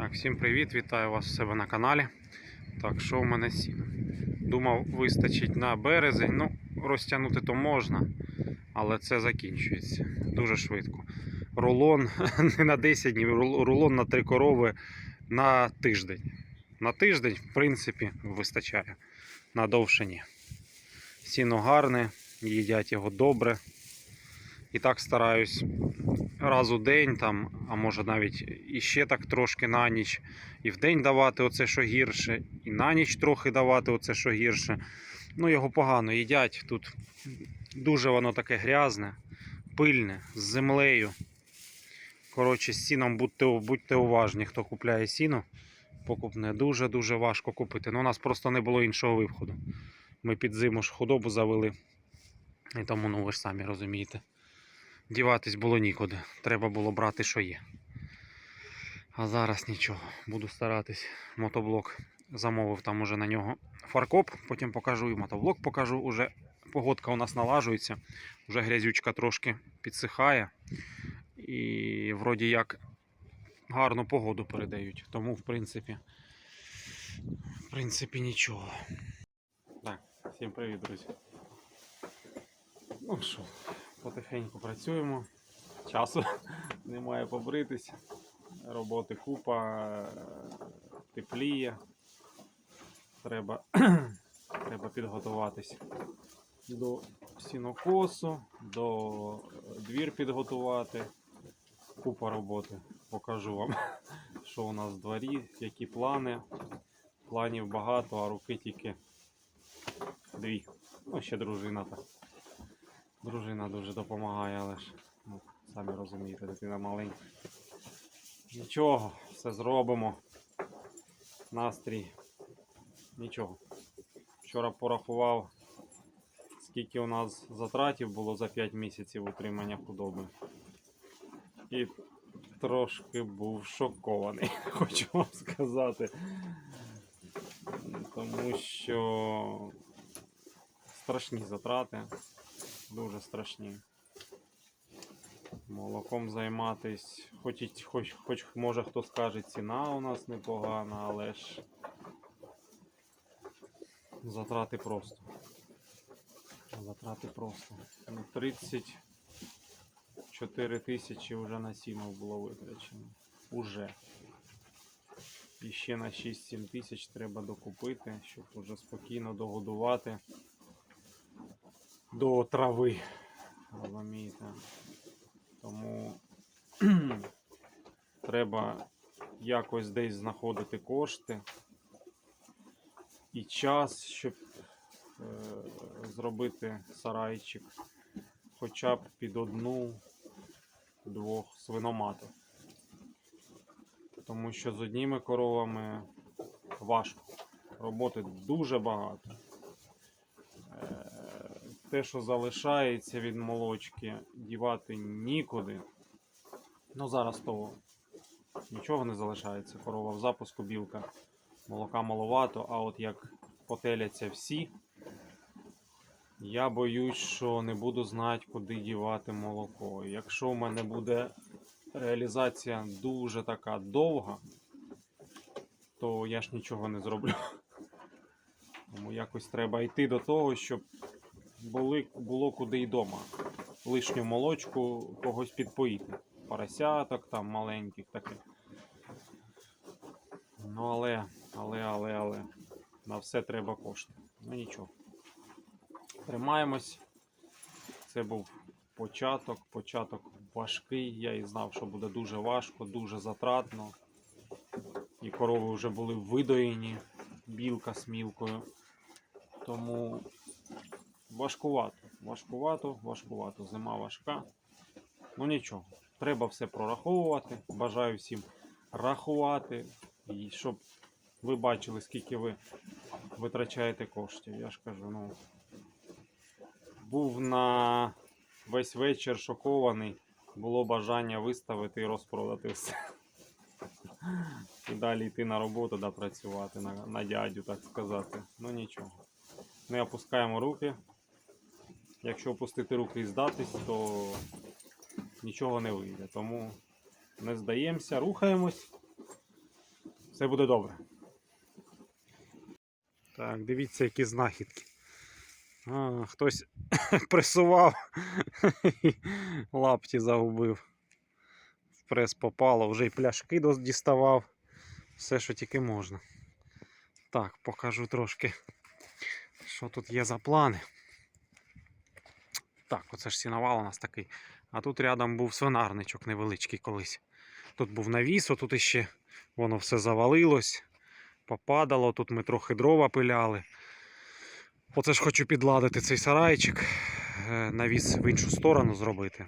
Так, всім привіт, вітаю вас у себе на каналі. Так, що в мене сіно? Думав, вистачить на березень. Ну, розтягнути то можна, але це закінчується дуже швидко. Рулон не на 10 днів, рулон на 3 корови на тиждень. На тиждень, в принципі, вистачає. На довше ні. Сіно гарне, їдять його добре. І так стараюсь раз у день, там, а може навіть іще так трошки на ніч. І в день давати оце, що гірше, і на ніч трохи давати оце, що гірше. Ну, його погано їдять. Тут дуже воно таке грязне, пильне, з землею. Коротше, з сіном будьте, будьте уважні, хто купляє сіно. Покупне дуже-дуже важко купити. Ну, у нас просто не було іншого виходу. Ми під зиму ж худобу завели. І тому, ну ви ж самі розумієте. Діватись було нікуди. Треба було брати, що є. А зараз нічого. Буду старатись. Мотоблок замовив там уже на нього фаркоп. Потім покажу і мотоблок покажу. Уже погодка у нас налажується. Вже грязючка трошки підсихає. І вроді як гарну погоду передають. Тому, в принципі, в принципі, нічого. Так, всім привіт, друзі. Ну що, потихеньку працюємо. Часу немає побритися. Роботи купа, е, тепліє. Треба, треба підготуватись до сінокосу, до е, двір підготувати. Купа роботи. Покажу вам, що у нас в дворі, які плани. Планів багато, а руки тільки дві. Ну, ще дружина так. Дружина дуже допомагає, але ж, ну, самі розумієте, дитина маленька. Нічого, все зробимо. Настрій. Нічого. Вчора порахував, скільки у нас затратів було за 5 місяців утримання худоби. І трошки був шокований, хочу вам сказати. Тому що страшні затрати дуже страшні. Молоком займатись, хоч, хоч, хоч може хто скаже, ціна у нас непогана, але ж затрати просто. Затрати просто. Ну, 34 тисячі вже на сіно було витрачено. Уже. І ще на 6-7 тисяч треба докупити, щоб уже спокійно догодувати до трави. Розумієте? Тому треба якось десь знаходити кошти і час, щоб е, зробити сарайчик хоча б під одну двох свиноматок. Тому що з одніми коровами важко. Роботи дуже багато. Те, що залишається від молочки, дівати нікуди. Ну зараз того нічого не залишається. Корова в запуску, білка, молока маловато, а от як потеляться всі, я боюсь, що не буду знати, куди дівати молоко. Якщо в мене буде реалізація дуже така довга, то я ж нічого не зроблю. Тому якось треба йти до того, щоб були, було куди й дома. Лишню молочку когось підпоїти. Поросяток там маленьких таких. Ну але, але, але, але. На все треба кошти. Ну нічого. Тримаємось. Це був початок. Початок важкий. Я і знав, що буде дуже важко, дуже затратно. І корови вже були видоєні, білка з мілкою. Тому важкувато, важкувато, важкувато. Зима важка. Ну нічого, треба все прораховувати. Бажаю всім рахувати, і щоб ви бачили, скільки ви витрачаєте коштів. Я ж кажу, ну був на весь вечір шокований. Було бажання виставити і розпродати все. І далі йти на роботу да працювати, на, на дядю, так сказати. Ну нічого. Ми опускаємо руки. Якщо опустити руки і здатись, то нічого не вийде. Тому не здаємося, рухаємось. Все буде добре. Так, дивіться, які знахідки. А, хтось пресував лапті загубив. В прес попало, вже й пляшки діставав. Все, що тільки можна. Так, покажу трошки, що тут є за плани. Так, оце ж сіновал у нас такий. А тут рядом був свинарничок невеличкий колись. Тут був навіс, отут іще воно все завалилось, попадало. Тут ми трохи дрова пиляли. Оце ж хочу підладити цей сарайчик, е, навіс в іншу сторону зробити.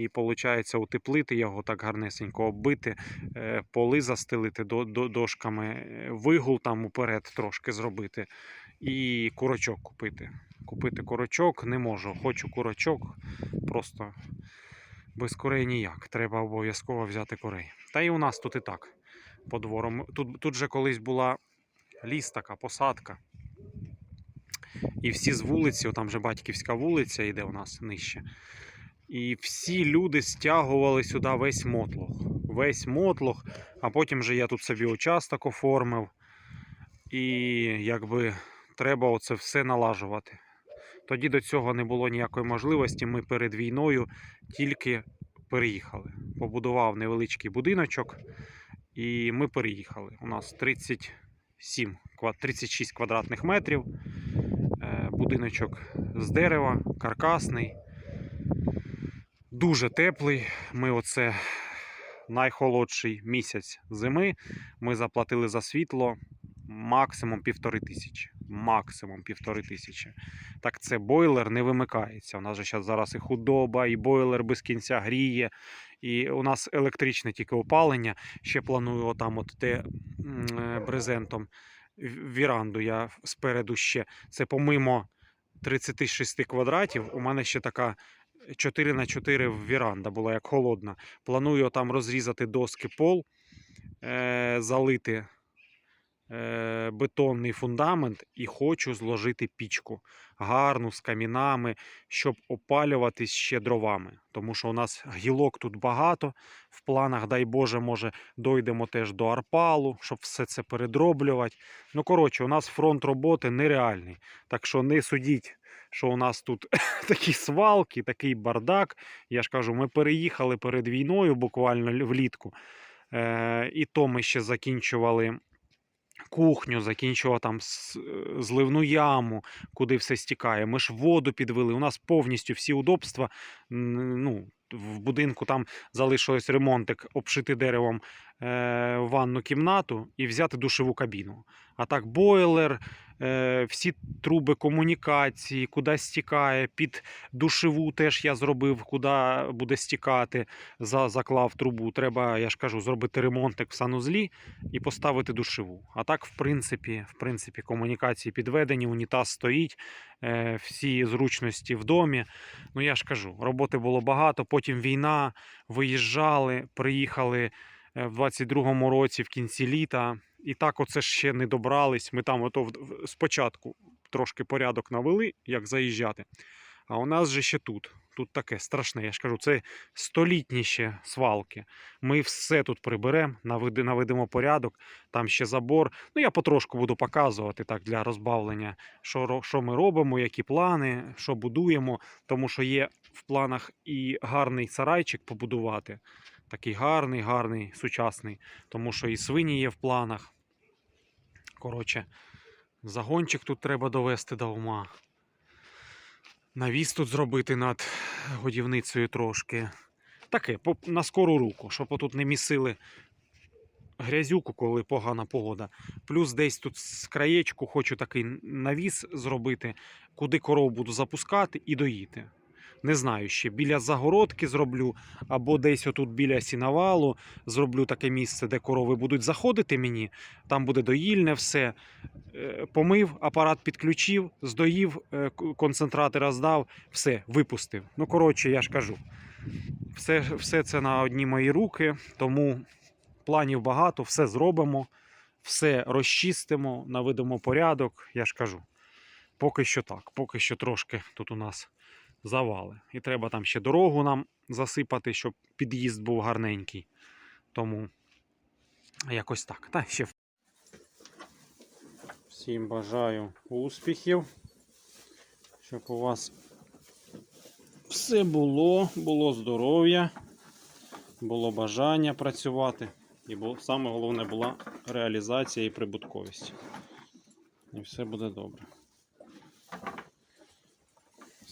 І виходить, утеплити його так гарнесенько, оббити, е, поли застелити до, до, дошками, е, вигул там уперед трошки зробити і курочок купити. Купити курочок не можу. Хочу курочок, просто без курей ніяк. Треба обов'язково взяти курей. Та і у нас тут і так. По двору. Тут, тут же колись була ліс така, посадка. І всі з вулиці, там же батьківська вулиця йде у нас нижче. І всі люди стягували сюди весь мотлох. Весь мотлох, а потім же я тут собі участок оформив. І якби треба оце все налажувати. Тоді до цього не було ніякої можливості. Ми перед війною тільки переїхали. Побудував невеличкий будиночок, і ми переїхали. У нас 37, 36 квадратних метрів. Е, Будиночок з дерева, каркасний. Дуже теплий. Ми оце найхолодший місяць зими. Ми заплатили за світло максимум півтори тисячі. Максимум півтори тисячі. Так це бойлер не вимикається. У нас же щас зараз і худоба, і бойлер без кінця гріє. І у нас електричне тільки опалення. Ще планую отам от те е, брезентом віранду. Я спереду ще. Це помимо 36 квадратів. У мене ще така 4 на 4 віранда була як холодна. Планую там розрізати доски пол, е, залити е, бетонний фундамент і хочу зложити пічку гарну з камінами, щоб опалюватись ще дровами. Тому що у нас гілок тут багато. В планах, дай Боже, може, дойдемо теж до арпалу, щоб все це передроблювати. Ну, коротше, у нас фронт роботи нереальний. Так що не судіть, що у нас тут такі свалки, такий бардак. Я ж кажу, ми переїхали перед війною буквально влітку. Е, і то ми ще закінчували кухню, закінчував там зливну яму, куди все стікає. Ми ж воду підвели. У нас повністю всі удобства. Ну, в будинку там залишилось ремонтик, обшити деревом е, ванну кімнату і взяти душову кабіну. А так, бойлер, всі труби комунікації, куди стікає, під душеву теж я зробив, куди буде стікати, за, заклав трубу. Треба, я ж кажу, зробити ремонтик в санузлі і поставити душеву. А так, в принципі, в принципі, комунікації підведені, унітаз стоїть, е, всі зручності в домі. Ну я ж кажу, роботи було багато. Потім війна, виїжджали, приїхали е, в 22-му році в кінці літа. І так, оце ще не добрались. Ми там ото спочатку трошки порядок навели, як заїжджати. А у нас же ще тут. Тут таке страшне. Я ж кажу, це столітні ще свалки. Ми все тут приберемо, наведемо порядок, там ще забор. Ну, я потрошку буду показувати так для розбавлення, що, що ми робимо, які плани, що будуємо. Тому що є в планах і гарний сарайчик побудувати. Такий гарний, гарний, сучасний. Тому що і свині є в планах. Коротше, загончик тут треба довести до ума. Навіс тут зробити над годівницею трошки. Таке, по- на скору руку, щоб отут не місили грязюку, коли погана погода. Плюс десь тут з краєчку хочу такий навіс зробити, куди коров буду запускати і доїти. Не знаю ще, біля загородки зроблю, або десь отут біля сіновалу зроблю таке місце, де корови будуть заходити мені. Там буде доїльне все. Е, Помив, апарат підключив, здоїв, е, к- концентратора здав, все, випустив. Ну, коротше, я ж кажу. Все, все це на одні мої руки, тому планів багато, все зробимо, все розчистимо, наведемо порядок. Я ж кажу. Поки що так, поки що трошки тут у нас завали. І треба там ще дорогу нам засипати, щоб під'їзд був гарненький. Тому Якось так. Та ще. Всім бажаю успіхів. Щоб у вас все було, було здоров'я, було бажання працювати. І було, саме головне була реалізація і прибутковість. І все буде добре.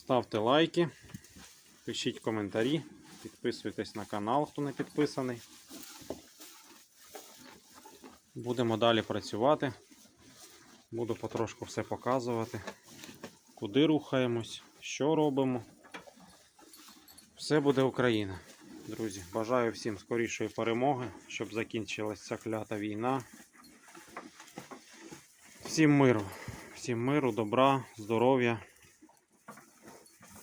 Ставте лайки, пишіть коментарі, підписуйтесь на канал, хто не підписаний. Будемо далі працювати. Буду потрошку все показувати, куди рухаємось, що робимо. Все буде Україна. Друзі, бажаю всім скорішої перемоги, щоб закінчилась ця клята війна. Всім миру, всім миру, добра, здоров'я.